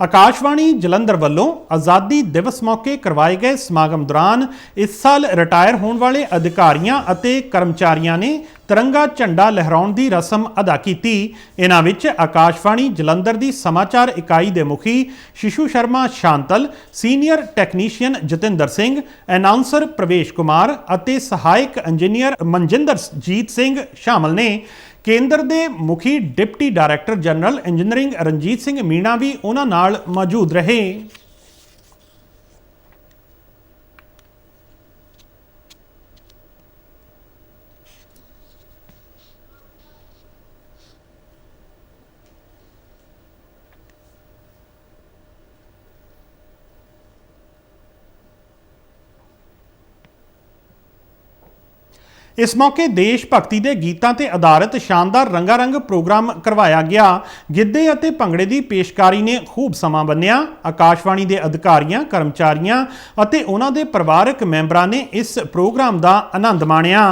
ਆਕਾਸ਼ਵਾਣੀ ਜਲੰਧਰ ਵੱਲੋਂ ਆਜ਼ਾਦੀ ਦਿਵਸ ਮੌਕੇ ਕਰਵਾਏ ਗਏ ਸਮਾਗਮ ਦੌਰਾਨ ਇਸ ਸਾਲ ਰਿਟਾਇਰ ਹੋਣ ਵਾਲੇ ਅਧਿਕਾਰੀਆਂ ਅਤੇ ਕਰਮਚਾਰੀਆਂ ਨੇ ਤਿਰੰਗਾ ਝੰਡਾ ਲਹਿਰਾਉਣ ਦੀ ਰਸਮ ਅਦਾ ਕੀਤੀ। ਇਹਨਾਂ ਵਿੱਚ ਆਕਾਸ਼ਵਾਣੀ ਜਲੰਧਰ ਦੀ ਸਮਾਚਾਰ ਇਕਾਈ ਦੇ ਮੁਖੀ Shishu Sharma Shantal, senior technician Jatinder Singh announcer Parvesh Kumar ਅਤੇ ਸਹਾਇਕ ਇੰਜੀਨੀਅਰ ਮਨਜਿੰਦਰ ਜੀਤ ਸਿੰਘ ਸ਼ਾਮਲ ਨੇ। ਕੇਂਦਰ ਦੇ ਮੁਖੀ deputy director general engineering Ranjit Singh Meena ਵੀ ਉਹਨਾਂ ਨਾਲ ਮੌਜੂਦ ਰਹੇ। ਇਸ ਮੌਕੇ ਦੇਸ਼ ਭਗਤੀ ਦੇ ਗੀਤਾਂ ਤੇ ਆਧਾਰਿਤ ਸ਼ਾਨਦਾਰ ਰੰਗਾਰੰਗ ਪ੍ਰੋਗਰਾਮ ਕਰਵਾਇਆ ਗਿਆ। ਗਿੱਧੇ ਅਤੇ ਭੰਗੜੇ ਦੀ ਪੇਸ਼ਕਾਰੀ ਨੇ ਖੂਬ ਸਮਾਂ ਬੰਨਿਆ। ਆਕਾਸ਼ਵਾਣੀ ਦੇ ਅਧਿਕਾਰੀਆਂ, ਕਰਮਚਾਰੀਆਂ ਅਤੇ ਉਹਨਾਂ ਦੇ ਪਰਿਵਾਰਕ ਮੈਂਬਰਾਂ ਨੇ ਇਸ ਪ੍ਰੋਗਰਾਮ ਦਾ ਆਨੰਦ ਮਾਣਿਆ।